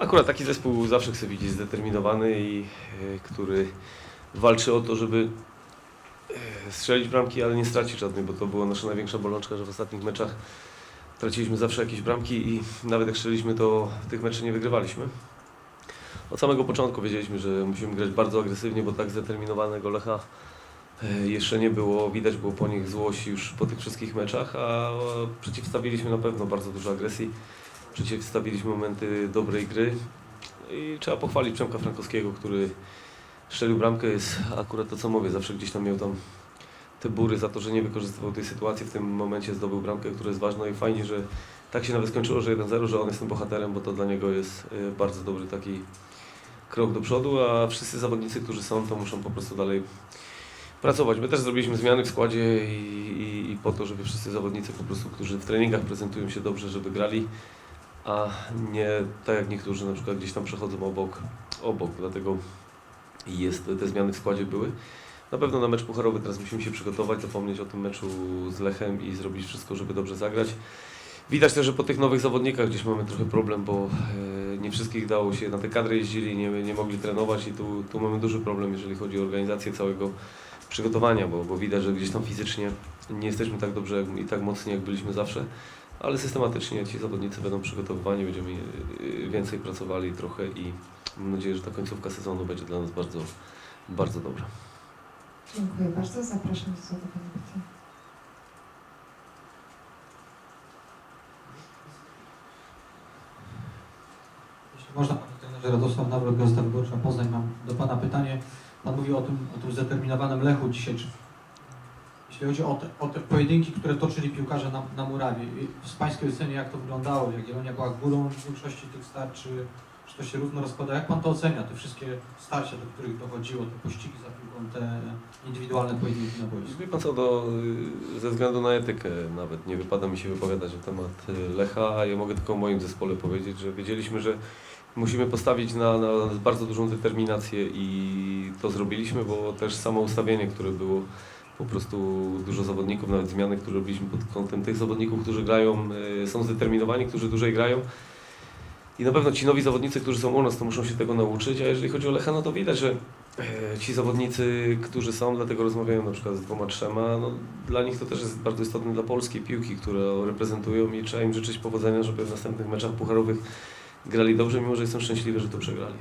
Akurat taki zespół zawsze chce widzieć zdeterminowany i e, który walczy o to, żeby e, strzelić bramki, ale nie stracić żadnej, bo to była nasza największa bolączka, że w ostatnich meczach traciliśmy zawsze jakieś bramki i nawet jak strzeliliśmy, to tych meczy nie wygrywaliśmy. Od samego początku wiedzieliśmy, że musimy grać bardzo agresywnie, bo tak zdeterminowanego Lecha e, jeszcze nie było. Widać było po nich złość już po tych wszystkich meczach, a przeciwstawiliśmy na pewno bardzo dużo agresji. Przeciwstawiliśmy momenty dobrej gry i trzeba pochwalić Przemka Frankowskiego, który strzelił bramkę. Jest akurat to, co mówię, zawsze gdzieś tam miał tam te bury za to, że nie wykorzystywał tej sytuacji. W tym momencie zdobył bramkę, która jest ważna i fajnie, że tak się nawet skończyło, że 1-0, że on jest tym bohaterem, bo to dla niego jest e, bardzo dobry taki krok do przodu, a wszyscy zawodnicy, którzy są, to muszą po prostu dalej pracować. My też zrobiliśmy zmiany w składzie i, i, i po to, żeby wszyscy zawodnicy po prostu, którzy w treningach prezentują się dobrze, żeby grali, a nie tak jak niektórzy na przykład gdzieś tam przechodzą obok, obok. dlatego jest, te zmiany w składzie były. Na pewno na mecz pucharowy teraz musimy się przygotować, zapomnieć o tym meczu z Lechem i zrobić wszystko, żeby dobrze zagrać. Widać też, że po tych nowych zawodnikach gdzieś mamy trochę problem, bo e, nie wszystkich dało się, na te kadry jeździli, nie, nie mogli trenować i tu, tu mamy duży problem, jeżeli chodzi o organizację całego przygotowania, bo, bo widać, że gdzieś tam fizycznie nie jesteśmy tak dobrze i tak mocni, jak byliśmy zawsze, ale systematycznie ci zawodnicy będą przygotowywani, będziemy e, więcej pracowali trochę i mam nadzieję, że ta końcówka sezonu będzie dla nas bardzo, bardzo dobra. Dziękuję bardzo. Zapraszam do zadawania pytań. Jeśli można, panie trenerze Radosław Nawrot, Gazeta Wyborcza Poznań, mam do pana pytanie. Pan mówił o tym, o tym zdeterminowanym Lechu dzisiaj. Czy, jeśli chodzi o te, o te pojedynki, które toczyli piłkarze na, na murawie, w pańskiej ocenie jak to wyglądało? Jagiellonia była górą w większości tych starć, czy, to się równo rozkłada? Jak pan to ocenia, te wszystkie starcia, do których dochodziło, te pościgi za piłką, te indywidualne pojedynki na boisku? Wie pan co, to y, ze względu na etykę nawet nie wypada mi się wypowiadać na temat y, Lecha, ja mogę tylko o moim zespole powiedzieć, że wiedzieliśmy, że musimy postawić na, na bardzo dużą determinację i to zrobiliśmy, bo też samo ustawienie, które było po prostu dużo zawodników, nawet zmiany, które robiliśmy pod kątem tych zawodników, którzy grają, y, są zdeterminowani, którzy dłużej grają. I na pewno ci nowi zawodnicy, którzy są u nas, to muszą się tego nauczyć, a jeżeli chodzi o Lecha, no to widać, że E, Ci zawodnicy, którzy są, dlatego rozmawiają na przykład z dwoma, trzema, no, dla nich to też jest bardzo istotne dla polskiej piłki, które reprezentują i trzeba im życzyć powodzenia, żeby w następnych meczach pucharowych grali dobrze, mimo że jestem szczęśliwy, że to przegrali.